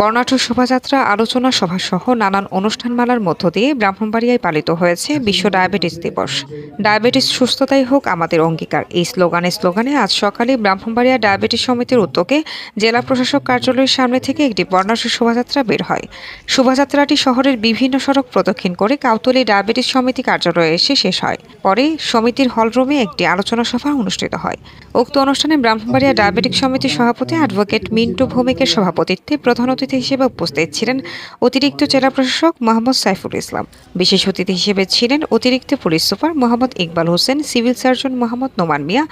বর্ণাঢ্য শোভাযাত্রা, আলোচনা সভা সহ নানান অনুষ্ঠানমালার মধ্য দিয়ে ব্রাহ্মণবাড়িয়ায় পালিত হয়েছে বিশ্ব ডায়াবেটিস দিবস। ডায়াবেটিস সুস্থতাই হোক আমাদের অঙ্গীকার। এই স্লোগানে স্লোগানে আজ সকালে ব্রাহ্মণবাড়িয়া ডায়াবেটিস সমিতির উদ্যোগে জেলা প্রশাসক কার্যালয়ের সামনে থেকে একটি বর্ণাঢ্য শোভাযাত্রা বের হয়। শোভাযাত্রাটি শহরের বিভিন্ন সড়ক প্রদক্ষিণ করে কাউতলি ডায়াবেটিস সমিতি কার্যালয়ে এসে শেষ হয়। পরে সমিতির হলরুমে একটি আলোচনা সভা অনুষ্ঠিত হয়। উক্ত অনুষ্ঠানে ব্রাহ্মণবাড়িয়া ডায়াবেটিক সমিতির সভাপতি অ্যাডভোকেট মিন্টু ভৌমিকের সভাপতিত্বে প্রধান অতিথি হিসেবে উপস্থিত ছিলেন অতিরিক্ত জেলা প্রশাসক মোহাম্মদ সাইফুল ইসলাম। বিশেষ অতিথি হিসেবে ছিলেন অতিরিক্ত police super Mohammad Iqbal Hossain, civil surgeon Mohammad Noman Mia,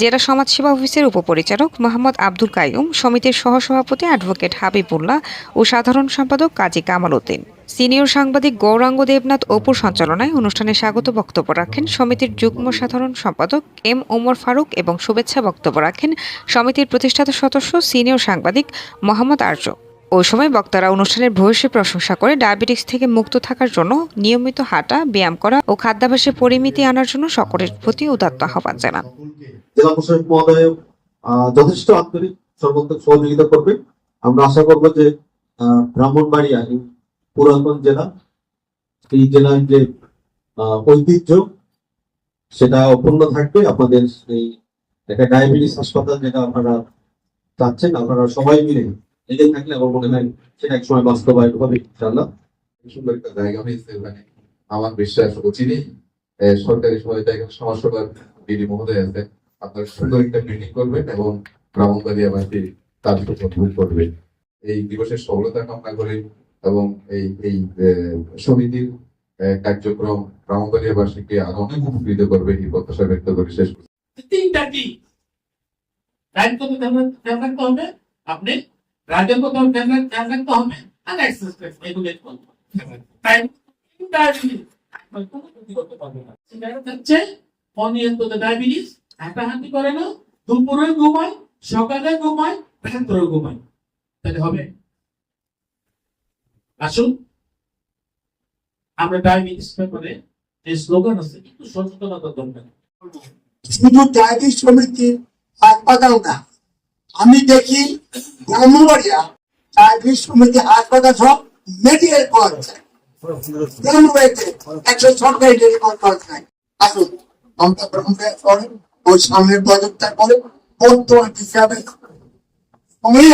জেলা সমাজসেবা অফিসের উপপরিচালক মোহাম্মদ আব্দুল কাইয়ুম, সমিতির সহসভাপতি অ্যাডভোকেট হাবিবুল্লাহ ও সাধারণ সম্পাদক কাজী কামাল উদ্দিন। সিনিয়র সাংবাদিক গৌরাঙ্গ দেবনাথ অপুর সঞ্চালনায় অনুষ্ঠানে স্বাগত বক্তব্য রাখেন সমিতির যুগ্ম সাধারণ সম্পাদক এম ওমর ফারুক এবং শুভেচ্ছা বক্তব্য রাখেন সমিতির প্রতিষ্ঠাতা সদস্য সিনিয়র সাংবাদিক মোহাম্মদ আর্য ওই সময় বক্তারা অনুষ্ঠানের ভূয়সী প্রশংসা করে ডায়াবেটিস থেকে মুক্ত থাকার জন্য নিয়মিত হাঁটা, ব্যায়াম করা ও খাদ্যাভ্যাসে পরিমিতি আনার জন্য সকলের প্রতি উদাত্ত আহ্বান জানান। যথেষ্ট আন্তরিক সহযোগিতা করবে। আমরা আশা করব যে ব্রাহ্মণবাড়িয়া পুরাতন জেলা, এই জেলার যে ঐতিহ্য, সেটা অপূর্ণ থাকবে। আপনাদের এই একটা ডায়াবেটিস হাসপাতাল যেটা আপনারা চাচ্ছেন, আপনারা সবাই মিলে এগিয়ে থাকলে আমার মনে হয় সেটা এক সময় বাস্তবায়ন হবে ইনশাআল্লাহ। সুন্দর একটা জায়গা হয়েছে ওখানে। আমার বিশ্বাস এ, সরকারি সহায়তা এখানে সমাজসেবার বিডি মহোদয় আছে। আপনারা সুন্দর একটা মিটিং করবেন এবং ব্রাহ্মণবাড়িয়াবাসী তার উপভোগ করবেন। এই দিবসের সফলতা কামনা করে এবং এই এই সমিতির কার্যক্রম ব্রাহ্মণবাড়িয়াবাসীকে আরও অনেক উপকৃত করবে এই প্রত্যাশা ব্যক্ত করে। শেষ করছি। তিনটা কি? টাইম কত হবে আপনি? ধ্যান রাখতে হবে? আর এগুলো হচ্ছে অনিয়ন্ত্রিত ডায়াবেটিস হাঁটাহাঁটি করে না দুপুরে ঘুমায়, সকালে ঘুমায় রাত্রে ঘুমায়। তাহলে হবে। আসুন, আমরা ডায়াবেটিস ব্যাপারে যে স্লোগান আছে, একটু সচেতনতা দরকার। শুধু ডায়াবেটিস সমিতির হাসপাতাল না? আমি দেখি ব্রহ্মবাড়িয়া ডায়াবেটিস সমিতি হাসপাতাল সব মেডিকেল কলেজ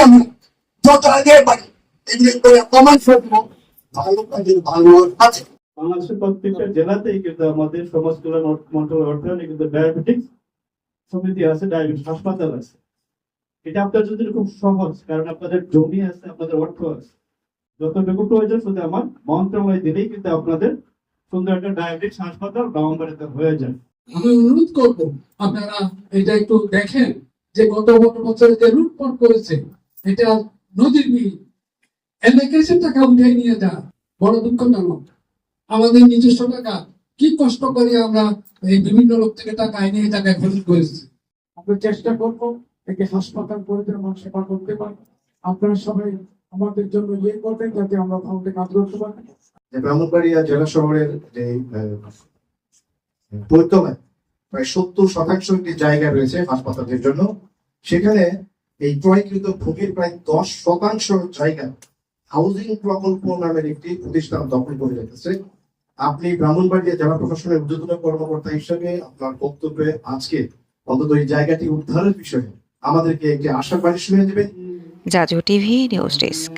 আমি জেলাতেই কিন্তু আমাদের সমাজ কল্যাণ মন্ত্রণালয় অর্থায়নে কিন্তু ডায়াবেটিক্স সমিতি আছে ডায়াবেটিস হাসপাতাল আছে। এটা আপনার জন্য খুব সহজ কারণ আপনাদের জমি আছে আপনাদের অর্থ আছে। যতটুকু প্রয়োজন শুধু আমার মন্ত্রণালয় দিলেই কিন্তু আপনাদের সুন্দর একটা ডায়াবেটিস হাসপাতাল ব্রাহ্মণবাড়িতে হয়ে যায়। আমি অনুরোধ করব আপনারা এটা একটু দেখেন যে গত বছরে যে লুটপাট করেছে এটা নদীর বিল। এলাকায় টাকা উঠে নিয়ে যা বড় দুঃখজনক। আমাদের নিজস্ব টাকা কি কষ্ট করে আমরা এই বিভিন্ন লোক থেকে টাকা এনে এই টাকায় খরচ করেছি। আমরা চেষ্টা করব একে হাসপাতাল পরিচালনা সেবা করতে পারি। আপনারা সবাই আমাদের জন্য ইয়ে করবেন যাতে আমরা ভালো কাজ করতে পারি। ব্রাহ্মণবাড়িয়া জেলা শহরের যে বৈদ্যমায় প্রায় সত্তর শতাংশ একটি জায়গা রয়েছে হাসপাতালের জন্য। সেখানে এই ক্রয়কৃত ভূমির প্রায় দশ শতাংশ জায়গা হাউজিং প্রকল্প নামের একটি প্রতিষ্ঠান দখল করে রেখেছে। আপনি ব্রাহ্মণবাড়িয়া জেলা প্রশাসনের উদ্যোতন কর্মকর্তা হিসেবে আপনার বক্তব্যে আজকে অন্তত এই জায়গাটি উদ্ধারের বিষয়ে আমাদেরকে একটি আশাবাণী শুনে দেবেন জাজু টিভি নিউজ ডেস্ক।